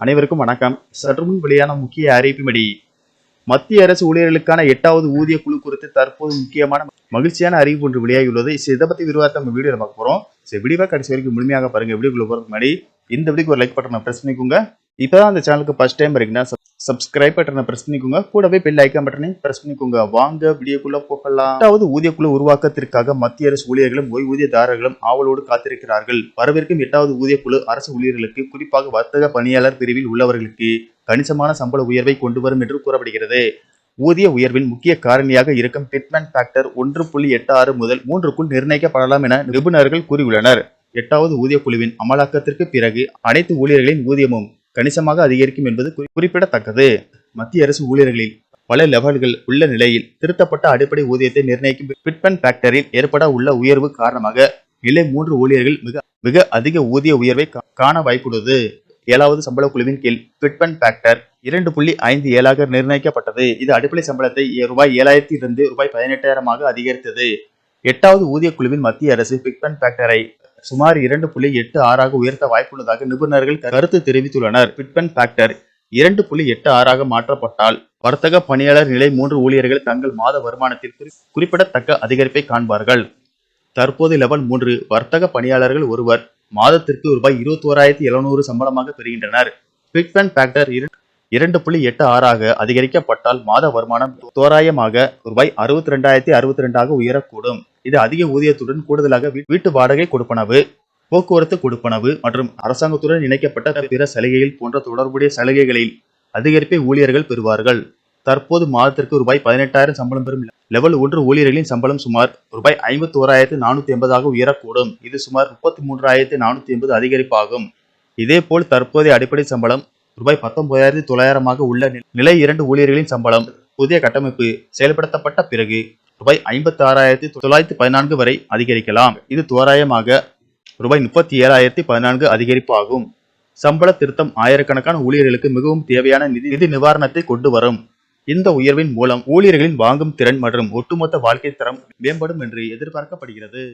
அனைவருக்கும் வணக்கம். சற்று முன் வெளியான முக்கிய அறிவிப்பின்படி மத்திய அரசு ஊழியர்களுக்கான எட்டாவது ஊதிய குழு குறித்து தற்போது முக்கியமான மகிழ்ச்சியான அறிவிப்பு ஒன்று வெளியாகியுள்ளது. சரி, இதை பத்தி விரிவாக நம்ம வீடியோல பார்க்க போறோம். சரி வீடியோவை கடைசி வரைக்கும் முழுமையாக பாருங்க. வீடியோக்குள்ள போறதுக்கு முன்னாடி இந்த வீடியோக்கு ஒரு லைக் பட்டனை பிரஸ் பண்ணிக்கோங்க. இப்பதான் அந்த சேனலுக்கு ஃபர்ஸ்ட் டைம் வரீங்கன்னா சப்ஸ்கிரைப் பட்டனை பிரஸ் பண்ணிக்கோங்க. கூடவே பெல் ஐக்கான் பட்டனையும் பிரஸ் பண்ணிக்கோங்க. வாங்க வீடியோக்குள்ள போகலாம். எட்டாவது ஊதியக்குழு உருவாக்கத்திற்காக மத்திய அரசு ஊழியர்களும் ஓய்வூதியதாரர்களும் ஆவலோடு காத்திருக்கிறார்கள். வரவிருக்கும் எட்டாவது ஊதியக்குழு அரசு ஊழியர்களுக்கு குறிப்பாக வர்த்தக பணியாளர் பிரிவில் உள்ளவர்களுக்கு கணிசமான சம்பள உயர்வை கொண்டு வரும் என்று கூறப்படுகிறது. ஊதிய உயர்வின் முக்கிய காரணியாக இருக்கும் பிட்மேன் ஃபேக்டர் ஒன்று புள்ளி எட்டு ஆறு முதல் மூன்றுக்குள் நிர்ணயிக்கப்படலாம் என நிபுணர்கள் கூறியுள்ளனர். எட்டாவது ஊதிய குழுவின் அமலாக்கத்திற்கு பிறகு அனைத்து ஊழியர்களின் ஊதியமும் கணிசமாக அதிகரிக்கும் என்பது குறிப்பிடத்தக்கது. மத்திய அரசு ஊழியர்களில் பல லெவல்கள் உள்ள நிலையில் திருத்தப்பட்ட அடிப்படை ஊதியத்தை நிர்ணயிக்கும் பிட்பன் ஃபேக்டரில் ஏற்பட உள்ள உயர்வு காரணமாக நிலை மூன்று ஊழியர்கள் மிக மிக அதிக ஊதிய உயர்வை கா- காண வாய்ப்புள்ளது. ஏழாவது சம்பள குழுவின் கீழ் பிட்பன் ஃபேக்டர் இரண்டு புள்ளி ஐந்து ஏழாக நிர்ணயிக்கப்பட்டது. இது அடிப்படை சம்பளத்தை ரூபாய் ஏழாயிரத்தி இருந்து ரூபாய் பதினெட்டாயிரமாக அதிகரித்தது. எட்டாவது ஊதிய குழுவின் மத்திய அரசு பிட்பன் ஃபேக்டரை சுமார் இரண்டு புள்ளி எட்டு ஆறாக உயர்த்த வாய்ப்புள்ளதாக நிபுணர்கள் கருத்து தெரிவித்துள்ளனர். பிட்பன் ஃபேக்டர் இரண்டு புள்ளி எட்டு ஆறாக மாற்றப்பட்டால் வர்த்தக பணியாளர் நிலை மூன்று ஊழியர்கள் தங்கள் மாத வருமானத்தில் குறிப்பிடத்தக்க அதிகரிப்பை காண்பார்கள். தற்போது லெவல் மூன்று வர்த்தக பணியாளர்கள் ஒருவர் மாதத்திற்கு ரூபாய் இருபத்தி ஓராயிரத்தி எழுநூறு சம்பளமாக பெறுகின்றனர். பிட்பன் ஃபேக்டர் இரண்டு புள்ளி எட்டு ஆறாக அதிகரிக்கப்பட்டால் மாத வருமானம் தோராயமாக ரூபாய் அறுபத்தி ரெண்டாயிரத்தி அறுபத்தி ரெண்டாக உயரக்கூடும். இது அதிக ஊதியத்துடன் கூடுதலாக வீட்டு வாடகை கொடுப்பனவு போக்குவரத்து கொடுப்பனவு மற்றும் அரசாங்கத்துடன் இணைக்கப்பட்ட பிற சலுகைகள் போன்ற தொடர்புடைய சலுகைகளில் அதிகரிப்பை ஊழியர்கள் பெறுவார்கள். தற்போது மாதத்திற்கு ரூபாய் பதினெட்டாயிரம் சம்பளம் பெறும் லெவல் ஒன்று ஊழியர்களின் சம்பளம் சுமார் ரூபாய் ஐம்பத்தி ஓராயிரத்து நானூத்தி எண்பதாக உயரக்கூடும். இது சுமார் முப்பத்தி மூன்றாயிரத்து நானூத்தி எண்பது அதிகரிப்பாகும். இதேபோல் தற்போதைய அடிப்படை சம்பளம் ரூபாய் பத்தொன்பதாயிரத்தி தொள்ளாயிரமாக உள்ள நிலை இரண்டு ஊழியர்களின் சம்பளம் புதிய கட்டமைப்பு செயல்படுத்தப்பட்ட பிறகு ரூபாய் ஐம்பத்தி ஆறாயிரத்தி தொள்ளாயிரத்தி பதினான்கு வரை அதிகரிக்கலாம். இது தோராயமாக ரூபாய் முப்பத்தி ஏழாயிரத்தி பதினான்கு அதிகரிப்பு ஆகும் சம்பள திருத்தம் ஆயிரக்கணக்கான ஊழியர்களுக்கு மிகவும் தேவையான நிதி நிதி நிவாரணத்தை கொண்டு வரும். இந்த உயர்வின் மூலம் ஊழியர்களின் வாங்கும் திறன் மற்றும் ஒட்டுமொத்த வாழ்க்கை தரம் மேம்படும் என்று எதிர்பார்க்கப்படுகிறது.